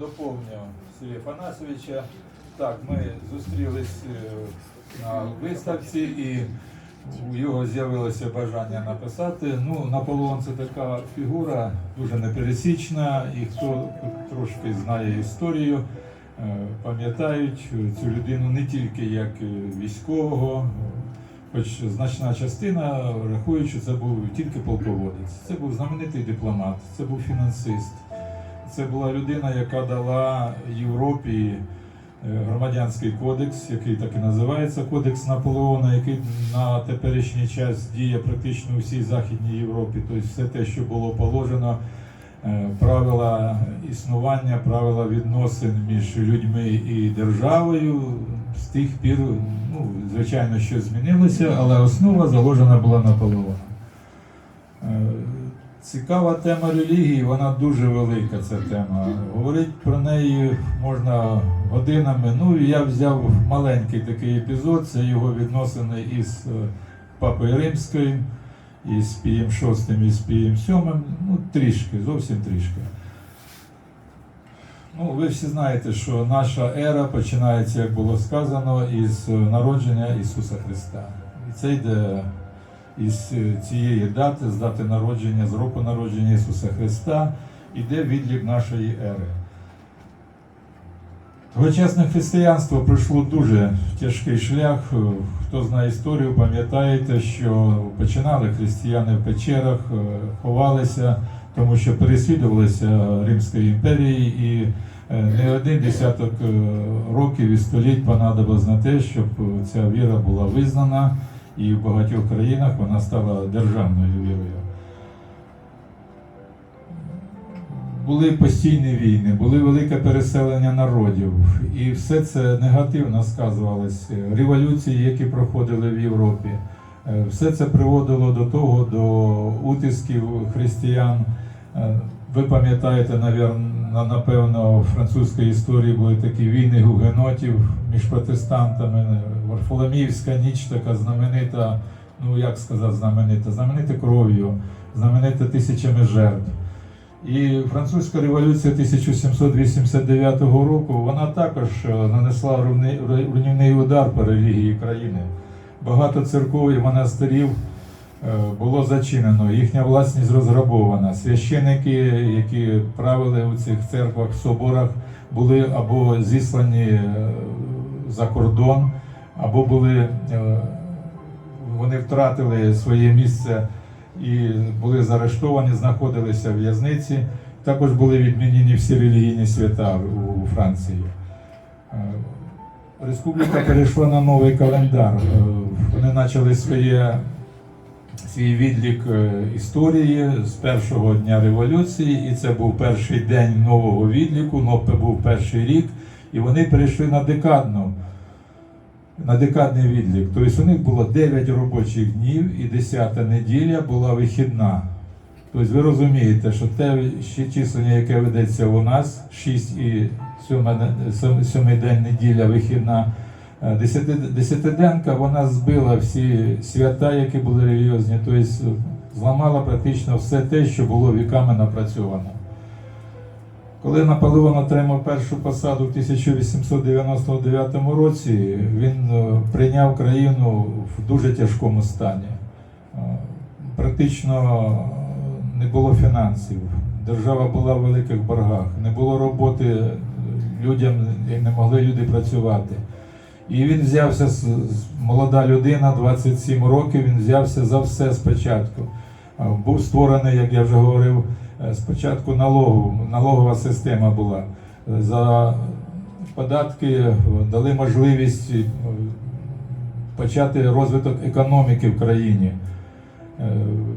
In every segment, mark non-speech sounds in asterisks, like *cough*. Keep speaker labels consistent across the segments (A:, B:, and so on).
A: доповню Сергія Фанасовича. Так, ми зустрілись е, на виставці і у його з'явилося бажання написати. Ну, Наполеон це така фігура дуже непересічна, і хто трошки знає історію, е, пам'ятають цю людину не тільки як е, військового, хоч значна частина рахує, що це був тільки полководець. Це був знаменитий дипломат, це був фінансист. Це була людина, яка дала Європі е, громадянський кодекс, який так і називається Кодекс Наполеона, який на теперішній час діє практично у всій Західній Європі. Тобто все те, що було положено, е, правила існування, правила відносин між людьми і державою. З тих пір, ну, звичайно, що змінилося, але основа заложена була Наполеоном. Цікава тема релігії, вона дуже велика ця тема. Говорити про неї можна годинами. Ну і я взяв маленький такий епізод, це його відносини із е, Папою Римським, із Пієм VI, і з Пієм VII, ну трішки, зовсім трішки. Ну, ви всі знаєте, що наша ера починається, як було сказано, із е, народження Ісуса Христа. І це йде із е, цієї дати, з дати народження, з року народження Ісуса Христа, іде відлік нашої ери. Тогочасне християнство пройшло дуже тяжкий шлях. Е, Хто знає історію, пам'ятаєте, що починали християни в печерах, е, ховалися, тому що переслідувалися Римською імперією, і не один десяток років і століть понадобилось на те, щоб ця віра була визнана, і в багатьох країнах вона стала державною вірою. Були постійні війни, були велике переселення народів, і все це негативно сказувалося. Революції, які проходили в Європі, Е, все це приводило до того, до утисків християн. Е, Ви пам'ятаєте, навірно, напевно, в французькій історії були такі війни гугенотів між протестантами. Варфоломіївська ніч така знаменита, ну як сказати, знаменита, знаменита кров'ю, знаменита тисячами жертв. І французька революція 1789 року вона також е, нанесла руйнівний удар по релігії країни. Багато церков і монастирів е, було зачинено, їхня власність розграбована. Священики, які правили у цих церквах, соборах, були або зіслані е, за кордон, або були е, вони втратили своє місце і були заарештовані, знаходилися в в'язниці. Також були відмінені всі релігійні свята у Франції. Е, Республіка *clears throat* перейшла на новий календар. Е, Вони почали своє, свій відлік історії з першого дня революції, і це був перший день нового відліку, НОПЕ був перший рік, і вони перейшли на декадну на декадний відлік. Тобто у них було 9 робочих днів і 10 неділя була вихідна. Тобто ви розумієте, що те числення, яке ведеться у нас, 6 і 7, 7 день неділя вихідна, е, десятиденка, вона збила всі свята, які були релігіозні, тобто зламала практично все те, що було віками напрацьовано. Коли Наполеон отримав першу посаду в 1899 році, він е, прийняв країну в дуже тяжкому стані. Е, Практично не було фінансів, держава була в великих боргах, не було роботи е, людям, не могли люди працювати. І він взявся молода людина, 27 років, він взявся за все спочатку. Е, Був створений, як я вже говорив, е, спочатку налогу, налогова система була. Е, За податки е, дали можливість е, почати розвиток економіки в країні. Е,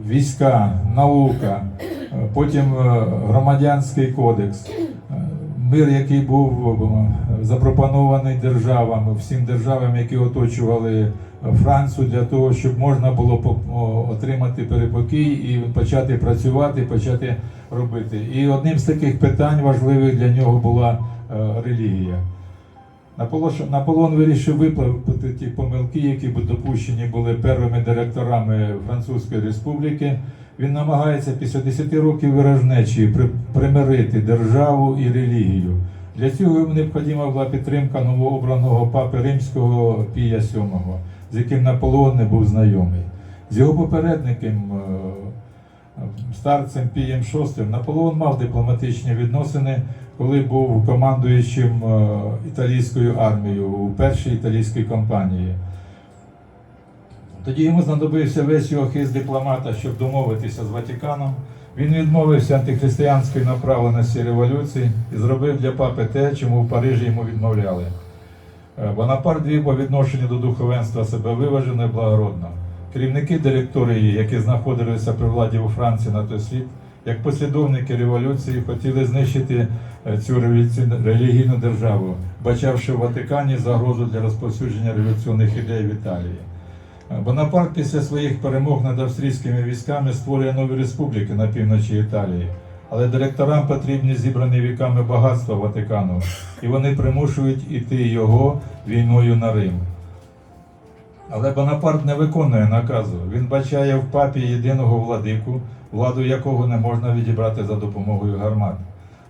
A: Війська, наука, е, потім е, громадянський кодекс, е, мир, який був запропонований державами, всім державам, які оточували е, Францію, для того, щоб можна було отримати перепокій і почати працювати, почати робити. І одним з таких питань важливих для нього була е, релігія. Наполеон вирішив виправити ті помилки, які допущені були первими директорами Французької республіки. Він намагається після 10 років виражнечі примирити державу і релігію. Для цього йому необхідна була підтримка новообраного папи римського Пія VII, з яким Наполеон не був знайомий. З його попередником, е, старцем Пієм VI, Наполеон мав дипломатичні відносини, коли був командуючим е, італійською армією у першій італійській кампанії. Тоді йому знадобився весь його хист дипломата, щоб домовитися з Ватиканом. Він відмовився антихристиянської направленості революції і зробив для папи те, чому в Парижі йому відмовляли. Е, Бонапарт вів по відношенню до духовенства себе виважено і благородно. Керівники директорії, які знаходилися при владі у Франції на той світ, як послідовники революції, хотіли знищити е, цю релігійну державу, бачавши в Ватикані загрозу для розповсюдження революційних ідей в Італії. Е, Бонапарт після своїх перемог над австрійськими військами створює нові республіки на півночі Італії. Але директорам потрібні зібрані віками багатства Ватикану, і вони примушують іти його війною на Рим. Але Бонапарт не виконує наказу. Він бачає в папі єдиного владику, владу якого не можна відібрати за допомогою гармат.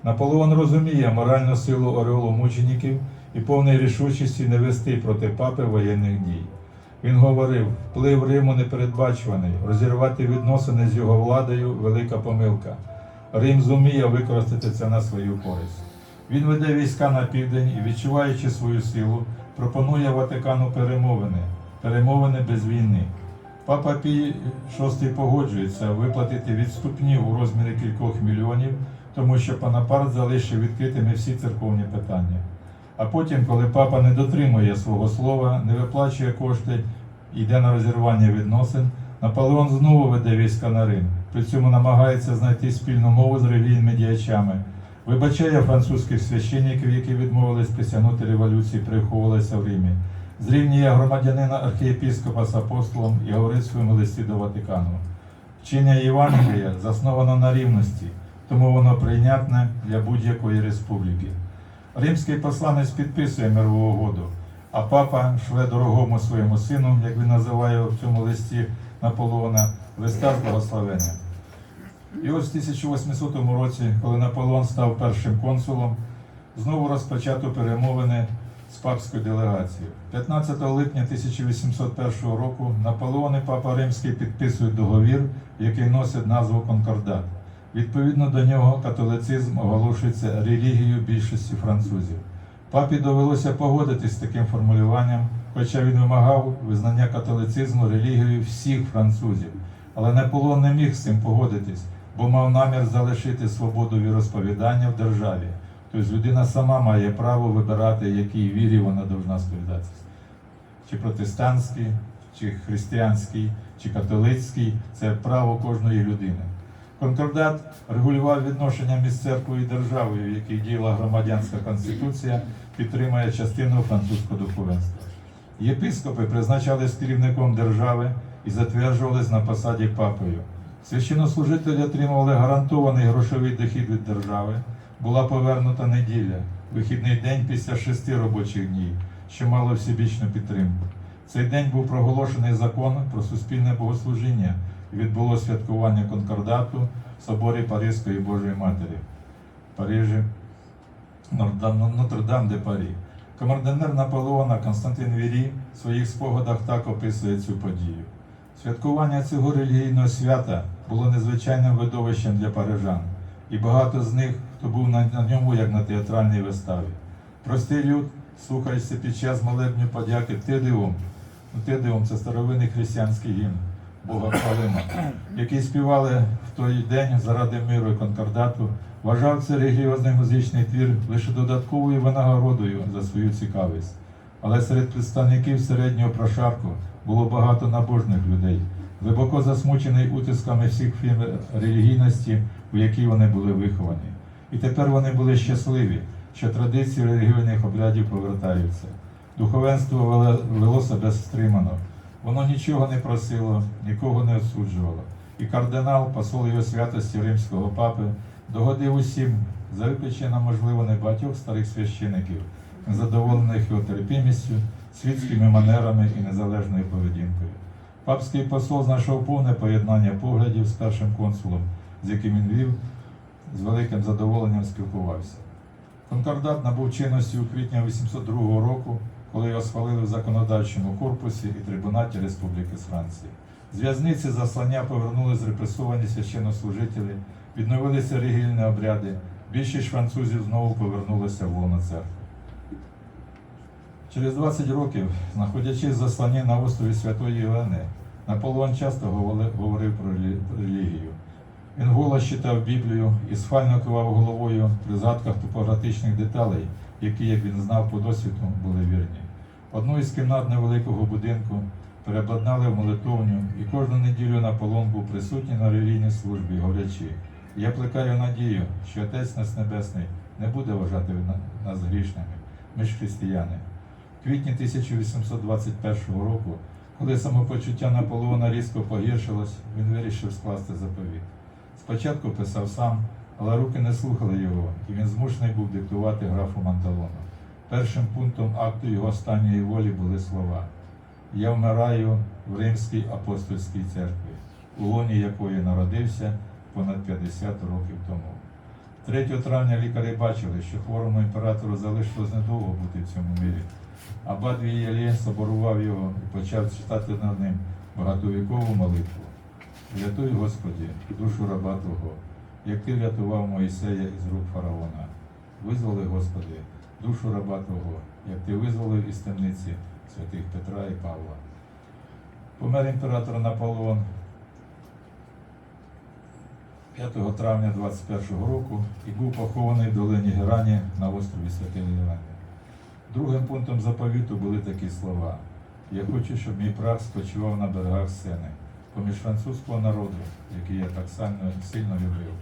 A: Наполеон розуміє моральну силу ореолу мучеників і повної рішучості не вести проти папи воєнних дій. Він говорив, вплив Риму непередбачуваний, розірвати відносини з його владою велика помилка. Рим зуміє використати це на свою користь. Він веде війська на південь і, відчуваючи свою силу, пропонує Ватикану перемовини, перемовини без війни. Папа Пій VI погоджується виплатити відступні у розмірі кількох мільйонів, тому що Панапарт залишив відкритими всі церковні питання. А потім, коли папа не дотримує свого слова, не виплачує кошти, йде на розірвання відносин, Наполеон знову веде війська на Рим. При цьому намагається знайти спільну мову з релігійними діячами. Вибачає французьких священників, які відмовились присягнути революції, переховувалися в Римі. Зрівнює громадянина архієпіскопа з апостолом і говорить своєму листі до Ватикану. Вчення Євангелія засновано на рівності, тому воно прийнятне для будь-якої республіки. Римський посланець підписує мирову угоду, а папа шле дорогому своєму сину, як він називає в цьому листі Наполеона, листа з благословення. І ось в 1800 році, коли Наполеон став першим консулом, знову розпочато перемовини з папською делегацією. 15 липня 1801 року Наполеон і Папа Римський підписують договір, який носить назву Конкордат. Відповідно до нього католицизм оголошується релігією більшості французів. Папі довелося погодитись з таким формулюванням, хоча він вимагав визнання католицизму релігією всіх французів. Але Наполеон не міг з цим погодитись, бо мав намір залишити свободу віросповідання в державі. Тобто людина сама має право вибирати, якій вірі вона повинна сповідатися. Чи протестантській, чи християнській, чи католицькій це право кожної людини. Конкордат регулював відношення між церквою і державою, в якій діяла громадянська конституція, підтримує частину французького духовенства. Єпископи призначались керівником держави і затверджувались на посаді папою. Священнослужителі отримували гарантований грошовий дохід від держави. Була повернута неділя, вихідний день після шести робочих днів, що мало всебічну підтримку. Цей день був проголошений закон про суспільне богослужіння відбулося святкування конкордату в соборі Паризької Божої Матері Парижі, Нотр-Дам де Парі. Командир Наполеона Константин Вірі в своїх спогадах так описує цю подію. Святкування цього релігійного свята було незвичайним видовищем для парижан, і багато з них, хто був на, ньому, як на театральній виставі. Простий люд, слухаючи під час молебню подяки Тедеум, ну, Тедеум це старовинний християнський гімн Бога Палима, який співали в той день заради миру і конкордату, вважав це релігіозний музичний твір лише додатковою винагородою за свою цікавість. Але серед представників середнього прошарку було багато набожних людей, глибоко засмучений утисками всіх фірм релігійності, у якій вони були виховані. І тепер вони були щасливі, що традиції релігійних обрядів повертаються. Духовенство вело себе стримано. Воно нічого не просило, нікого не осуджувало. І кардинал, посол його святості римського папи, догодив усім, за виключенням, можливо, небагатьох старих священиків, незадоволених його терпімістю, світськими манерами і незалежною поведінкою. Папський посол знайшов повне поєднання поглядів з першим консулом, з яким він вів, з великим задоволенням спілкувався. Конкордат набув чинності у квітні 802 року, коли його схвалили в законодавчому корпусі і трибунаті Республіки Франції. З в'язниці заслання повернули репресовані священнослужителі, відновилися регільні обряди. Більшість французів знову повернулися в лоно церкви. Через 20 років, знаходячись в засланні на острові Святої Єлени, Наполеон часто говорив про про релігію. Він голос читав Біблію і схвально кивав головою при згадках топографічних деталей, які, як він знав по досвіду, були вірні. Одну із кімнат невеликого будинку переобладнали в молитовню, і кожну неділю Наполеон був присутній на релігійній службі, говорячи, я плекаю надію, що Отець нас Небесний не буде вважати нас грішними. Ми ж християни. В квітні 1821 року, коли самопочуття Наполеона різко погіршилось, він вирішив скласти заповіт. Спочатку писав сам, але руки не слухали його, і він змушений був диктувати графу Манталону. Першим пунктом акту його останньої волі були слова: Я вмираю в Римській апостольській церкві, у лоні якої народився понад 50 років тому. 3 травня лікарі бачили, що хворому імператору залишилось недовго бути в цьому мірі. Абат Вієлє соборував його і почав читати над ним багатовікову молитву. Рятуй, Господі, душу раба Твого, як Ти врятував Моїсея із рук фараона. Визволи, Господи, душу раба Твого, як Ти визволив із темниці святих Петра і Павла. Помер імператор Наполеон 5 травня 21 року і був похований в долині Герані на острові Святої Єлени. Другим пунктом заповіту були такі слова: Я хочу, щоб мій прах спочивав на берегах сени, поміж французького народу, який я так сильно, сильно любив.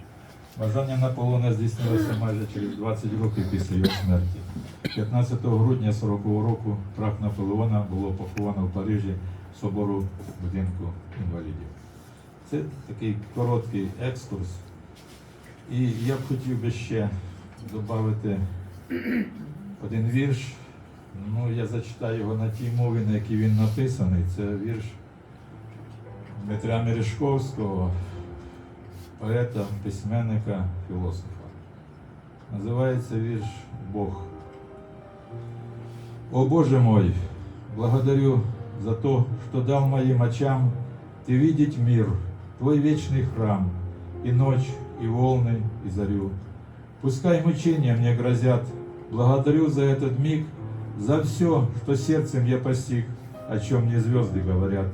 A: Бажання Наполеона здійснилося майже через 20 років після його смерті. 15 грудня 40 року прах Наполеона було поховано в Парижі собору будинку інвалідів. Це такий короткий екскурс. І я б хотів би ще додати один вірш. Ну, я зачитаю його на тій мові, на якій він написаний. Це вірш Дмитря Мережковського, поета, письменника, філософа. Називається вірш Бог. О Боже мой, благодарю за то, что дал моим очам Ты видеть мир, Твой вечный храм, и ночь, и волны, и зарю. Пускай мучения мне грозят, благодарю за этот миг, за все, что сердцем я постиг, о чем мне звезды говорят.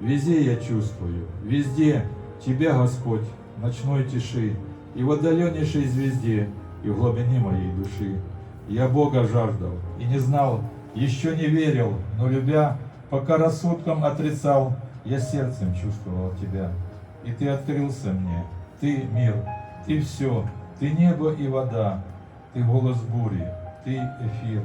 A: Везде я чувствую, везде Тебя, Господь, в ночной тиши, и в отдаленнейшей звезде, и в глубине моей души. Я Бога жаждал и не знал, еще не верил, но любя, пока рассудком отрицал, я сердцем чувствовал Тебя. И Ты открылся мне, Ты мир, Ты все, Ты небо и вода, Ты голос бури, Ты эфир,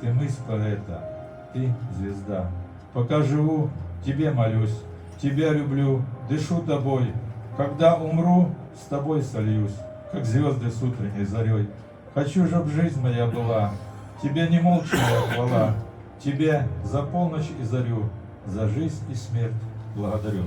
A: Ты мысль поэта, Ты звезда. Пока живу, Тебе молюсь, Тебя люблю, дышу Тобой. Когда умру, с Тобой сольюсь, как звезды с утренней зарей. Хочу, чтоб жизнь моя была, Тебе не молчая хвала, Тебе за полночь и зарю, за жизнь и смерть благодарю.